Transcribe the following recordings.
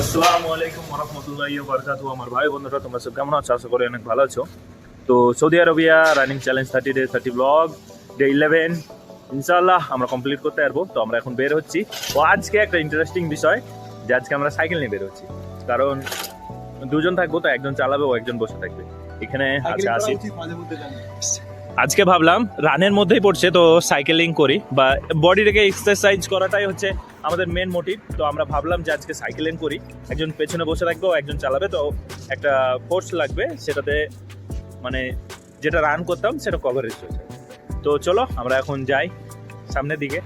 আসসালামু আলাইকুম রহমতুল্লাহ বরকাত আমার ভাই বন্ধুরা তোমরা সব কেমন আছো? আশা করি অনেক ভালো আছো। তো Saudi Arabia running challenge thirty day thirty blog day eleven. ইনশাল্লাহ আমরা কমপ্লিট করতে পারব। তো আমরা এখন বের হচ্ছি। ও আজকে একটা ইন্টারেস্টিং বিষয় যে আজকে আমরা সাইকেল নিয়ে বের হচ্ছি। কারণ দুজন থাকব তো একজন চালাবে ও একজন বসে থাকবে। এখানে আছে আসিফ আজকে ভাবলাম রানের মধ্যেই পড়ছে তো সাইকেলিং করি। বা বডি বডিটাকে এক্সারসাইজ করাটাই হচ্ছে আমাদের মেন মোটিভ তো আমরা ভাবলাম যে আজকে সাইকেলিং করি। একজন পেছনে বসে ও একজন চালাবে, তো একটা ফোর্স লাগবে সেটাতে মানে যেটা রান করতাম সেটা কভারেজ হয়ে যাবে তো চলো, আমরা এখন যাই সামনের দিকে।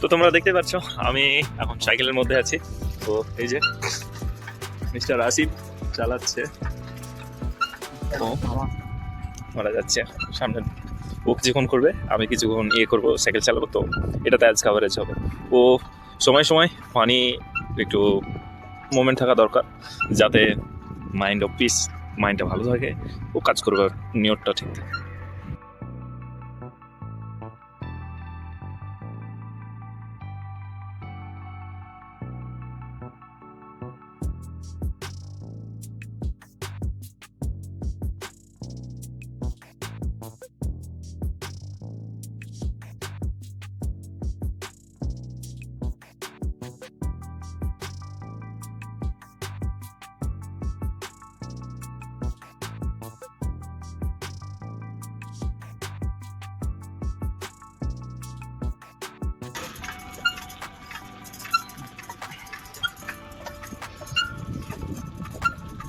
তো তোমরা দেখতে পাচ্ছ, আমি এখন সাইকেলের মধ্যে আছি। তো এই যে মিস্টার আসিফ চালাচ্ছে। ও, মারা যাচ্ছে সামনে ও কিছুক্ষণ করবে, আমি কিছুক্ষণ ইয়ে করব, সাইকেল চালাবো, তো এটাতে আজ কাভারেজ হবে। ও সময় সময় পানি একটু মোমেন্ট থাকা দরকার, যাতে মাইন্ড অফ পিস মাইন্ডটা ভালো থাকে, ও কাজ করবার নিয়তটা ঠিক থাকে।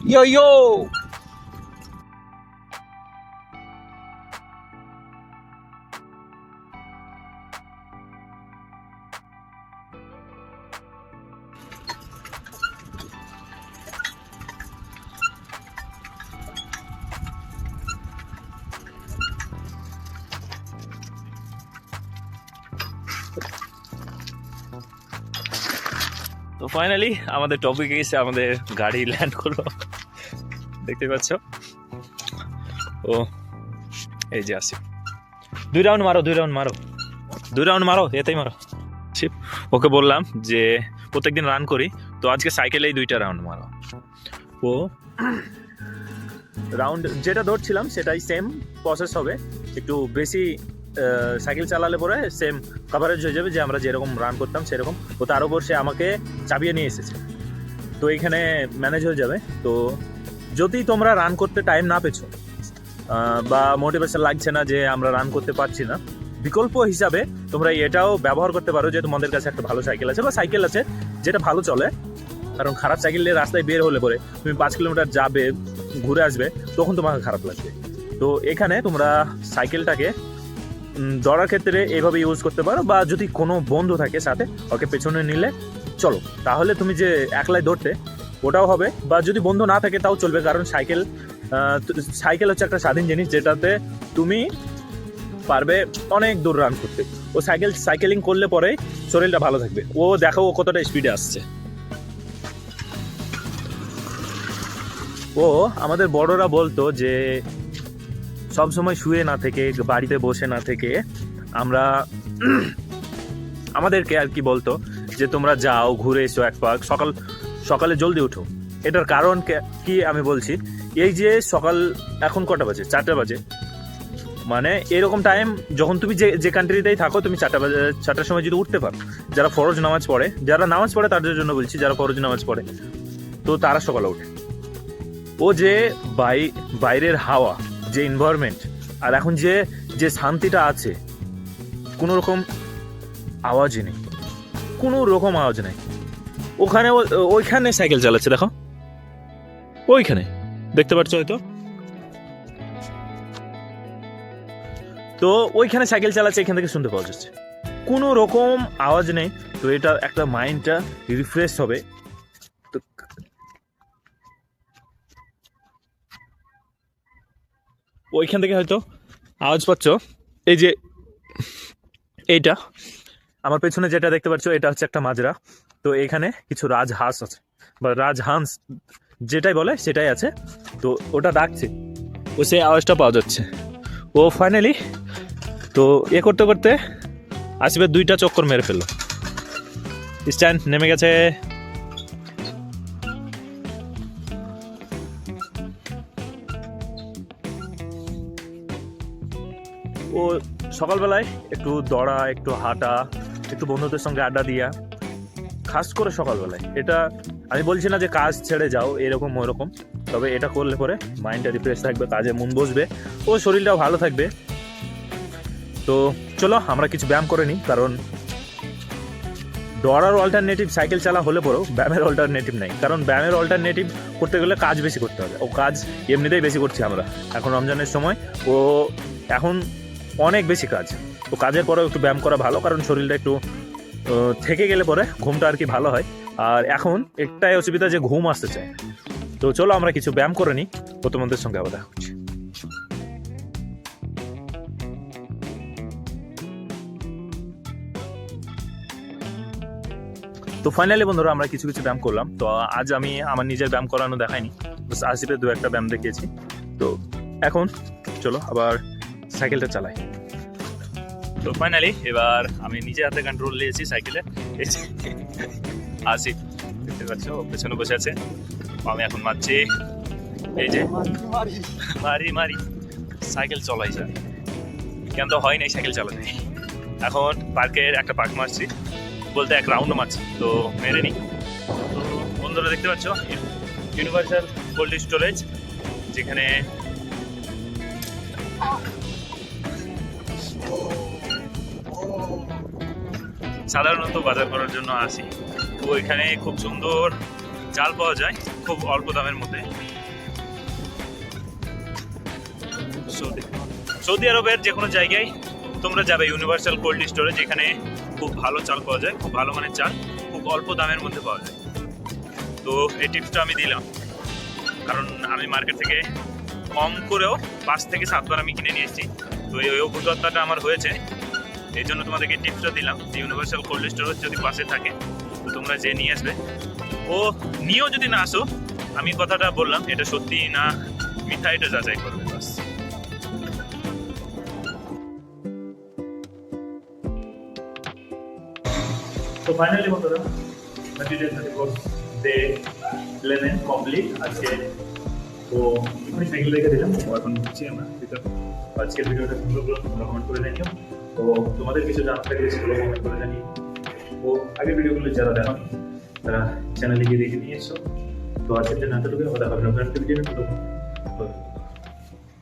Yo yo! তো ফাইনালি আমাদের টপিকে এসে আমাদের গাড়ি ল্যান্ড করল দেখতে পাচ্ছ? ও, এই যে আসি। দুই রাউন্ড মারো, দুই রাউন্ড মারো। দুই রাউন্ড মারো, এতেই মারো। শিব ওকে বললাম যে প্রত্যেকদিন রান করি, তো আজকে সাইকেলেই দুইটা রাউন্ড মারো। ও রাউন্ড যেটা ধরছিলাম সেটাই সেম প্রসেস হবে। একটু বেশি সাইকেল চালালে পরে সেম কভারেজ হয়ে যাবে যে আমরা যেরকম রান করতাম সেরকম। ও তার উপর সে আমাকে চাপিয়ে নিয়ে এসেছে। তো এইখানে ম্যানেজ হয়ে যাবে। তো যদি তোমরা রান করতে টাইম না পেছো বা মোটিভেশন লাগছে না যে আমরা রান করতে পারছি না, বিকল্প হিসাবে তোমরা এটাও ব্যবহার করতে পারো যে তোমাদের কাছে একটা ভালো সাইকেল আছে বা সাইকেল আছে যেটা ভালো চলে। কারণ খারাপ সাইকেল নিয়ে রাস্তায় বের হলে পরে তুমি পাঁচ কিলোমিটার যাবে, ঘুরে আসবে, তখন তোমাকে খারাপ লাগবে। তো এখানে তোমরা সাইকেলটাকে দৌড়ার ক্ষেত্রে এইভাবে ইউজ করতে পারো বা যদি কোনো বন্ধু থাকে সাথে, ওকে পেছনে নিলে চলো। তাহলে তুমি যে একলাই দৌড়তে ওটাও হবে। বা যদি বন্ধু না থাকে তাও চলবে, কারণ সাইকেল সাইকেল হচ্ছে একটা স্বাধীন জিনিস যেটাতে তুমি পারবে অনেক দূর রান করতে। ও সাইকেল, সাইকেলিং করলে পরে শরীরটা ভালো থাকবে। ও দেখো ও কতটা স্পিডে আসছে। ও, আমাদের বড়রা বলতো যে সব সময় শুয়ে না থেকে, বাড়িতে বসে না থেকে আমরা আমাদেরকে আর কি বলতো যে তোমরা যাও, ঘুরে এসো এক পাক। সকাল সকালে জলদি উঠো। এটার কারণ কি আমি বলছি? এই যে সকাল এখন কটা বাজে? চারটা বাজে। মানে এরকম টাইম যখন তুমি যে যে কান্ট্রিতেই থাকো, তুমি চারটা বাজে, চারটার সময় যদি উঠতে পারো, যারা ফরজ নামাজ পড়ে, যারা নামাজ পড়ে তাদের জন্য বলছি, যারা ফরজ নামাজ পড়ে, তো তারা সকালে ওঠে। ও যে বাই, বাইরের হাওয়া, যে এনভায়রনমেন্ট আর এখন যে যে শান্তিটা আছে, কোনো রকম আওয়াজই নেই। কোনো রকম আওয়াজ নেই। ওখানে ওইখানে সাইকেল চালাচ্ছে, দেখো। ওইখানে। দেখতে পাচ্ছ হয়তো? তো ওইখানে সাইকেল চালাচ্ছে, এখান থেকে শুনতে পাওয়া যাচ্ছে। কোনো রকম আওয়াজ নেই, তো এটা একটা মাইন্ডটা রিফ্রেশ হবে। তো ওইখান থেকে হয়তো আওয়াজ পাচ্ছ। এই যে, এইটা। আমার পেছনে যেটা দেখতে পাচ্ছ, এটা হচ্ছে একটা মাজরা। তো এখানে কিছু রাজহাঁস আছে। বা রাজহাঁস যেটাই বলে, সেটাই আছে। তো ওটা ডাকছে। ও সেই আওয়াজটা পাওয়া যাচ্ছে। ও ফাইনালি তো এ করতে করতে আসিবে দুইটা চক্কর মেরে ফেলল। স্ট্যান্ড নেমে গেছে। ও সকালবেলায় একটু দৌড়া, একটু হাঁটা একটু বন্ধুদের সঙ্গে আড্ডা দিয়া, খাস করে সকালবেলায়। এটা আমি বলছি না যে কাজ ছেড়ে যাও, এরকম ওরকম, তবে এটা করলে পরে মাইন্ডটা রিফ্রেশ থাকবে, কাজে মন বসবে, ও শরীরটাও ভালো থাকবে। তো চলো, আমরা কিছু ব্যায়াম করে নিই, কারণ দৌড়ার অল্টারনেটিভ সাইকেল চালা হলে পরেও ব্যায়ামের অল্টারনেটিভ নেই। কারণ ব্যায়ামের অল্টারনেটিভ করতে গেলে কাজ বেশি করতে হবে। ও কাজ এমনিতেই বেশি করছি আমরা। এখন রমজানের সময়, ও এখন অনেক বেশি কাজ। তো কাজের পরেও একটু ব্যায়াম করা ভালো, কারণ শরীরটা একটু থেকে গেলে পরে ঘুমটা আর কি ভালো হয়। আর এখন একটাই অসুবিধা যে ঘুম আসতে চায় তো চলো আমরা কিছু ব্যায়াম করে নিই, ও তোমাদের সঙ্গে আবার দেখা হচ্ছে। তো ফাইনালি বন্ধুরা আমরা কিছু কিছু ব্যায়াম করলাম। তো আজ আমি আমার নিজের ব্যায়াম করানো দেখাইনি। আসিফের দু একটা ব্যায়াম দেখিয়েছি। তো এখন চলো আবার সাইকেলটা চালাই। তো ফাইনালি এবার আমি নিজে হাতে কন্ট্রোল নিয়েছি সাইকেলে যে দেখতে পাচ্ছ পেছনে বসে আছে। আমি এখন মারছি, এই যে, মারি মারি সাইকেল চলাই যায়। কেন তো হয় নাই সাইকেল চালাতে। এখন পার্কের একটা পার্ক মারছি, বলতে এক রাউন্ড মারছি, তো মেরে নি। তো বন্ধুরা দেখতে পাচ্ছ ইউনিভার্সাল কোল্ড স্টোরেজ যেখানে সাধারণত বাজার করার জন্য আসি। তো এখানে খুব সুন্দর চাল পাওয়া যায়, খুব অল্প দামের মধ্যে। সৌদি আরবের যে কোনো জায়গায় তোমরা যাবে ইউনিভার্সাল কোল্ড স্টোরেজ যেখানে খুব ভালো চাল পাওয়া যায়, খুব ভালো মানের চাল, খুব অল্প দামের মধ্যে পাওয়া যায়। তো এই টিপসটা আমি দিলাম। কারণ আমি মার্কেট থেকে কম করেও পাঁচ থেকে সাতবার আমি কিনে নিয়ে এসেছি। তো এই অভিজ্ঞতাটা আমার হয়েছে। এই জন্য তোমাদেরকে টিপসটা দিলাম যে ইউনিভার্সাল কোল্ড স্টোরেজ যদি পাশে থাকে, তো তোমরা যে নিয়ে আসবে। ও, নিয়েও যদি না আসো, আমি কথাটা বললাম, এটা সত্যি না মিথ্যা, এটা যাচাই করবে, বাস। তো ফাইনালি বন্ধুরা day thirty four day eleven complete আজকে তো এখানে সাইকেল রেখে দিলাম, এখন বুঝছি আমরা আজকের ভিডিওটা সুন্দর করে তোমরা কমেন্ট করে জানিও। তো তোমাদের কিছু জানতে থাকলে সেগুলো কমেন্ট করে জানি ও আগের ভিডিওগুলো যারা দেখো, তারা চ্যানেলে গিয়ে দেখে নিয়ে এসো। তো আজকের জন্য এতটুকু আবার দেখা হবে ভিডিও